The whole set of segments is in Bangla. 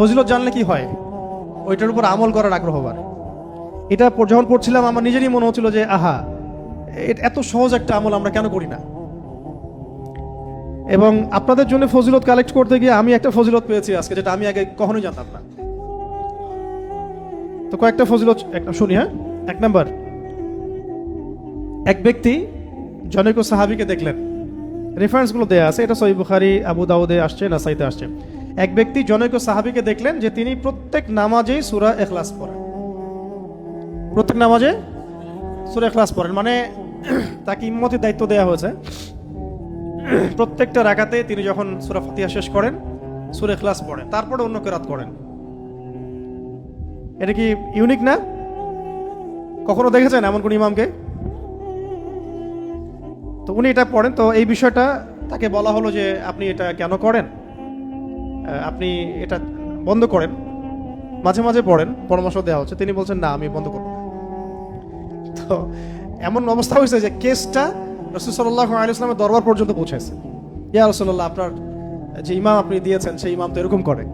ফজিলত জানলে কি হয়? ওইটার উপর আমল করার আগ্রহ বাড়ে। এটা যখন পড়ছিলাম, আমার নিজেরই মনে হচ্ছিল যে, আহা এত সহজ একটা আমল আমরা কেন করি না? এবং আপনাদের জন্য ফজিলত কালেক্ট করতে গিয়ে আমি একটা ফজিলত পেয়েছি আজকে, যেটা আমি আগে কখনোই জানতাম না। তো কয়েকটা ফজিলত একটা শুনি হ্যাঁ? এক নাম্বার। এক ব্যক্তি জনৈক সাহাবিকে দেখলেন। রেফারেন্সগুলো দেয়া আছে, এটা সহি বুখারি, আবু দাউদে আসছে, নাসাইতে আসছে। এক ব্যক্তি জনৈক সাহাবিকে দেখলেন যে তিনি প্রত্যেক নামাজেই সুরা এখলাস পড়েন। প্রত্যেক নামাজে সুরা এখলাস পড়েন মানে তাকে ইম্মতির দায়িত্ব দেওয়া হয়েছে। প্রত্যেকটা রাকাতে তিনি যখন সুরা ফাতিহা শেষ করেন, সুরে এখলাস পড়েন, তারপরে অন্য কেরাত করেন। এটা কি ইউনিক না? কখনো দেখেছেন এমন কোন ইমামকে? তো উনি এটা পড়েন, তো এই বিষয়টা তাকে বলা হলো যে আপনি এটা কেন করেন? আপনি এটা বন্ধ করেন। মাঝে মাঝে পড়েন, পরামর্শ দেওয়া হচ্ছে। তিনি বলছেন, না, আমি বন্ধ করব তো এমন অবস্থা হয়েছে যে কেসটা রসুল সাল্লাহ আলিয়াল্লামের দরবার পর্যন্ত পৌঁছেছে ইয়া রসুল্লাহ আপনার যে ইমাম আপনি দিয়েছেন, সেই ইমাম তো এরকম করে।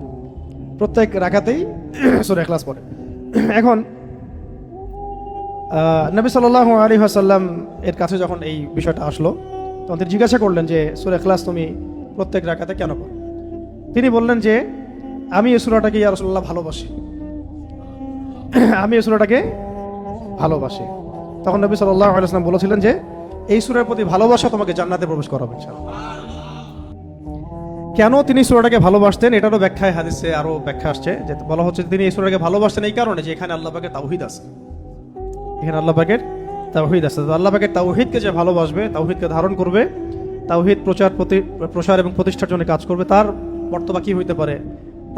প্রত্যেক রাখাতেই সুরে ক্লাস পড়ে। এখন নবী সাল্লাহ আলী আসাল্লাম এর কাছে যখন এই বিষয়টা আসলো, তখন তিনি জিজ্ঞাসা করলেন যে, সুরে ক্লাস তুমি প্রত্যেক রাখাতে কেন করো তিনি বললেন যে, আমি এই সুরাটাকে ভালোবাসি। আমি এই সুরাটাকে ভালোবাসি। তখন নবী সাল্লাহ আলাইসলাম বলেছিলেন যে, এই সুরের প্রতি ভালোবাসা তোমাকে জান্নাতে প্রবেশ করাবে। কেন তিনি সুরাটাকে ভালোবাসতেন? এটারও ব্যাখ্যায়, হাদিসে আরও ব্যাখ্যা আসছে যে বলা হচ্ছে তিনি এই সুরাটাকে ভালোবাসতেন এই কারণে যে এখানে আল্লাহ পাকের তাওহিদ আছে। এখানে আল্লাহ পাকের তাওহিদ আছে। আল্লাহ পাকের তাওহিদকে যে ভালোবাসবে, তাওহিদকে ধারণ করবে, তাওহিদ প্রচার প্রতি প্রসার এবং প্রতিষ্ঠার জন্য কাজ করবে, তার বর্তমান কি হইতে পারে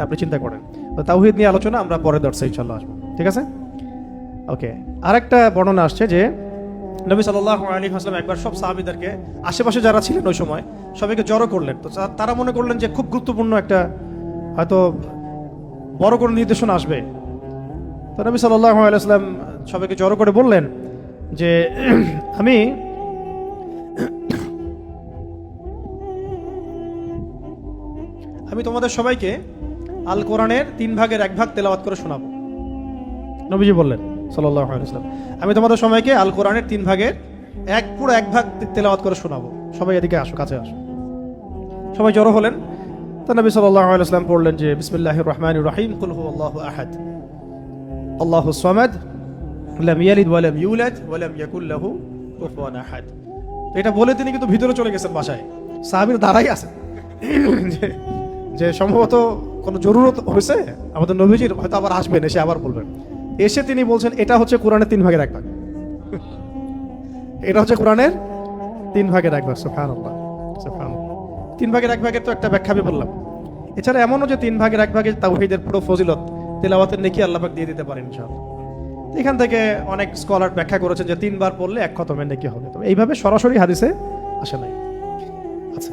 আপনি চিন্তা করেন। তো তাওহিদ নিয়ে আলোচনা আমরা পরে দর্শে ইনশাল্লাহ আসব। ঠিক আছে? ওকে, আরেকটা বর্ণনা আসছে যে নবী সাল্লাহ আলী হাসলাম একবার সব সাহাবিদেরকে, আশেপাশে যারা ছিলেন ওই সময়, সবাইকে জড়ো করলেন। তো তারা মনে করলেন যে খুব গুরুত্বপূর্ণ একটা, হয়তো বড় কোনো নির্দেশনা আসবে। তো নবী সাল্লাহ আলাইসলাম সবাইকে জড়ো করে বললেন যে, আমি আমি তোমাদের সবাইকে আল কোরআনের তিন ভাগের এক ভাগ তেলাওয়াত করে শোনাবো। নবীজি বললেন আলাইসলাম আমি তোমাদের সবাইকে আল কোরআনের তিন ভাগের এক, পুরো এক ভাগ তেলাওয়াত করে শোনাবো। সবাই এদিকে আসো কাছে আসো সবাই জড়ো হলেন। তা নবী আলাইসলাম পড়লেন যে বিসমিল্লাহ রহমান রাহিম আল্লাহ আহাদ। আল্লাহ সামাদ, লাম ইয়ালিদ ওয়ালাম ইউলাদ ওয়ালাম ইয়াকুল লাহু কুফুয়ান আহাদ। এটা বলে তিনি কিন্তু ভিতরে চলে গেছেন বাসায়। সাহাবীর দাঁড়াই আছেন। যে সম্ভবত কোনো জরুরত হয়েছে? আমাদের নবীজির হয়তো আবার আসবেন, এসে আবার বলবেন। এসে তিনি বলছেন, এটা হচ্ছে কোরআনের তিন ভাগের এক ভাগ। এটা হচ্ছে কোরআনের তিন ভাগের এক ভাগ, সুবহানাল্লাহ তিন ভাগের এক ভাগের তো একটা ব্যাখ্যা আমি বললাম। এছাড়া এমনও যে তিন ভাগের এক ভাগে তাওহীদের পুরো ফজিলত, তেলাওয়াতের নেকি আল্লাপাক দিয়ে দিতে পারেন এখান থেকে অনেক স্কলার ব্যাখ্যা করেছেন যে তিনবার পড়লে এক খতমের নেকি হবে। তবে এইভাবে সরাসরি হাদিসে আসে নাই। আচ্ছা।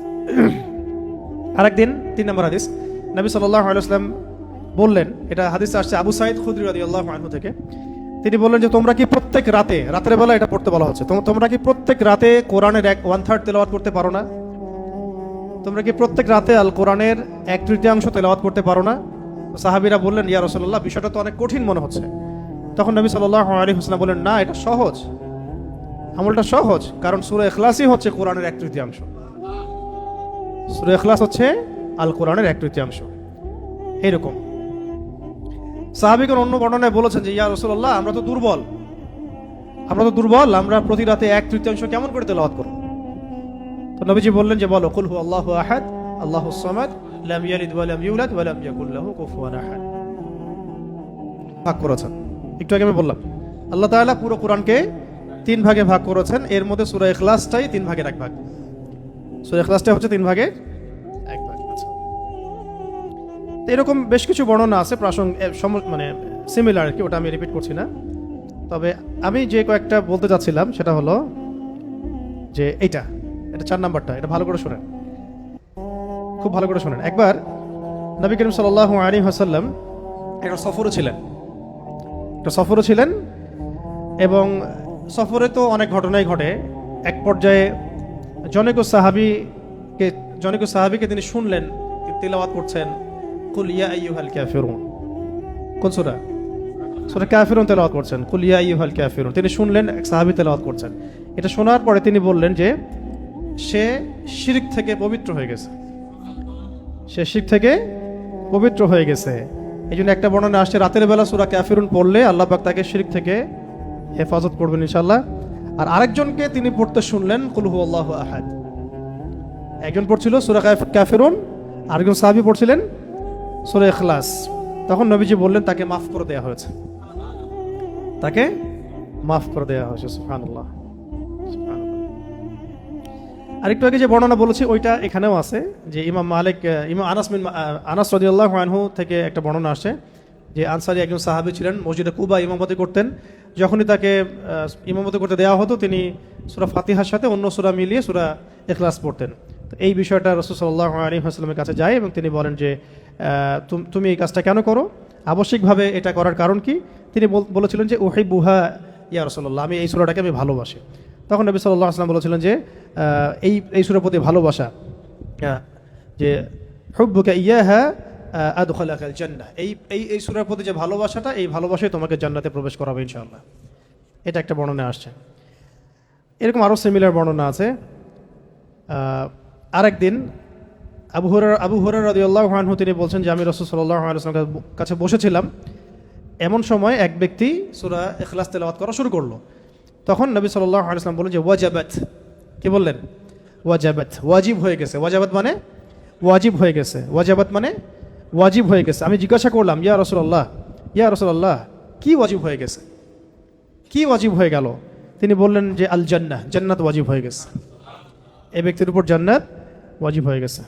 আরেকদিন তিন নম্বর হাদিস। নবী আলাইসলাম বললেন, এটা হাদিস আসছে আবু সাইদ খুদ্রি রাদি আল্লাহ থেকে। তিনি বললেন যে, তোমরা কি প্রত্যেক রাতে রাতের বেলা এটা পড়তে বলা হচ্ছে, তোম- তোমরা কি প্রত্যেক রাতে কোরআনের এক ওয়ান থার্ড তেলাওয়াত করতে পারো না? তোমরা কি প্রত্যেক রাতে আল কোরআনের এক তৃতীয়াংশ তেলাওয়াত করতে পারো না? সাহাবিরা বললেন, ইয়া রসল্লাহ বিষয়টা তো অনেক কঠিন মনে হচ্ছে। তখন নবী সাল্লাহ আলী হোসলাম বললেন, না, এটা সহজ। আমলটা সহজ, কারণ সুরে এখলাসই হচ্ছে কোরআনের এক তৃতীয়াংশ। সুরা এখলাস হচ্ছে আল কোরআনের এক তৃতীয়াংশ। এইরকম। সাহাবিগণ অন্য বর্ণনায় বলেছেন যে, ইয়া রসুল্লাহ আমরা তো দুর্বল। আমরা তো দুর্বল, আমরা প্রতি রাতে এক তৃতীয়াংশ কেমন করে তেলাওয়াত করব? তো নবীজি বললেন যে, বলো, কুল হু আল্লাহু আহাদ, আল্লাহু সামাদ, লাম ইয়ালিদ ওয়া লাম ইউলাদ ওয়া লাম ইয়াকুল লাহু কুফুয়ান আহাদ। ভাগ করেছেন। একটু আগে আমি বললাম, আল্লাহ তাআলা পুরো কোরআনকে তিন ভাগে ভাগ করেছেন। এর মধ্যে সূরা ইখলাসটাই তিন ভাগের এক ভাগ। সূরা ইখলাসটা হচ্ছে তিন ভাগের এক ভাগ আচ্ছা। এরকম বেশ কিছু বর্ণনা আছে, প্রাসঙ্গ মানে সিমিলার আর কি, ওটা আমি রিপিট করছি না। তবে আমি যে কয়েকটা বলতে চাচ্ছিলাম, সেটা হলো যে এইটা, এটা চার নাম্বারটা, এটা ভালো করে শোনেন। খুব ভালো করে শোনেন। একবার নবী করিম সাল্লাহ আলী হাসাল্লাম একটা সফরও ছিলেন। একটা সফরও ছিলেন এবং সফরে তো অনেক ঘটনাই ঘটে। এক পর্যায়ে জনৈক সাহাবিকে জনৈক সাহাবিকে তিনি শুনলেন তিলাওয়াত করছেন, কুল ইয়া আইয়ুহাল কাফিরুন। কোন সূরা? সূরা কাফিরুন তেলাওয়াত করছেন। কুল ইয়া আইয়ুহাল কাফিরুন। তিনি শুনলেন, এক সাহাবী তেলাওয়াত করছেন। এটা শোনার পরে তিনি বললেন যে, সে শিরক থেকে পবিত্র হয়ে গেছে। সে শিরক থেকে পবিত্র হয়ে গেছে। এই জন্য একটা বর্ণনা আসছে, রাতের বেলা সূরা কাফিরুন পড়লে আল্লাহ পাক তাকে শিরক থেকে হেফাজত করবেন ইনশাআল্লাহ। আর আরেকজনকে তিনি পড়তে শুনলেন কুলহু আল্লাহ আহাদ। একজন পড়ছিল সুরা কাফিরুন আরেকজন সাহাবি পড়ছিলেন সুরা ইখলাস। তখন নবীজি বললেন তাকে মাফ করে দেওয়া হয়েছে। তাকে মাফ করে দেওয়া হয়েছে সুবহানাল্লাহ। আরেকটু আগে যে বর্ণনা বলেছি ওইটা এখানেও আছে যে ইমাম মালিক ইমাম আনাস বিন মা- আহ, আনাস রাদিয়াল্লাহু আনহু থেকে একটা বর্ণনা আসে যে আনসারি একজন সাহাবী ছিলেন মসজিদে কুবা ইমামতি করতেন যখনই তাকে ইমামতি করতে দেওয়া হতো তিনি সূরা ফাতিহার সাথে অন্য সুরা মিলিয়ে সুরা এখলাস পড়তেন। তো এই বিষয়টা রসুল সাল্লাহ আলী হাসলামের কাছে যায় এবং তিনি বলেন যে তুম- এই কাজটা কেন করো? আবশ্যিকভাবে এটা করার কারণ কি? তিনি বল- বলেছিলেন যে ওহি বুহা ইয়া রসল্লাহ আমি এই সুরাটাকে আমি ভালোবাসি। তখন নবী সাল্লাহ আসলাম বলেছিলেন যে এই এই সুরের প্রতি ভালোবাসা যে আহ, যে হুব্বুকা ইয়াহা আদখালাকাল জান্নাহ। এই এই এই সুরের প্রতি যে ভালোবাসাটা এই ভালোবাসাই তোমাকে জান্নাতে প্রবেশ করাবে ইনশাআল্লাহ। এটা একটা বর্ণনা আসছে। এরকম আরও সিমিলার বর্ণনা আছে। আহ, আরেকদিন আবু হরার আবু হরার রাদিয়াল্লাহু আনহু তিনি বলছেন যে আমি রসুল সাল্লাল্লাহু আলাইহি কাছে বসেছিলাম। এমন সময় এক ব্যক্তি সূরা এখলাস তেলাওয়াত করা শুরু করল। তখন নবী সাল্লাল্লাহু আলাইহি ওয়াসাল্লাম বললেন যে ওয়াজাবাত। কি বললেন? ওয়াজাবাত। ওয়াজিব হয়ে গেছে। ওয়াজাবাত মানে? ওয়াজিব হয়ে গেছে। ওয়াজাবাত মানে? ওয়াজিব হয়ে গেছে। আমি জিজ্ঞাসা করলাম, ইয়া রাসূলুল্লাহ ইয়া রাসূলুল্লাহ, কি ওয়াজিব হয়ে গেছে? কি ওয়াজিব হয়ে গেল? তিনি বললেন যে আল জান্নাহ জান্নাত ওয়াজিব হয়ে গেছে। এ ব্যক্তির উপর জান্নাত ওয়াজিব হয়ে গেছে।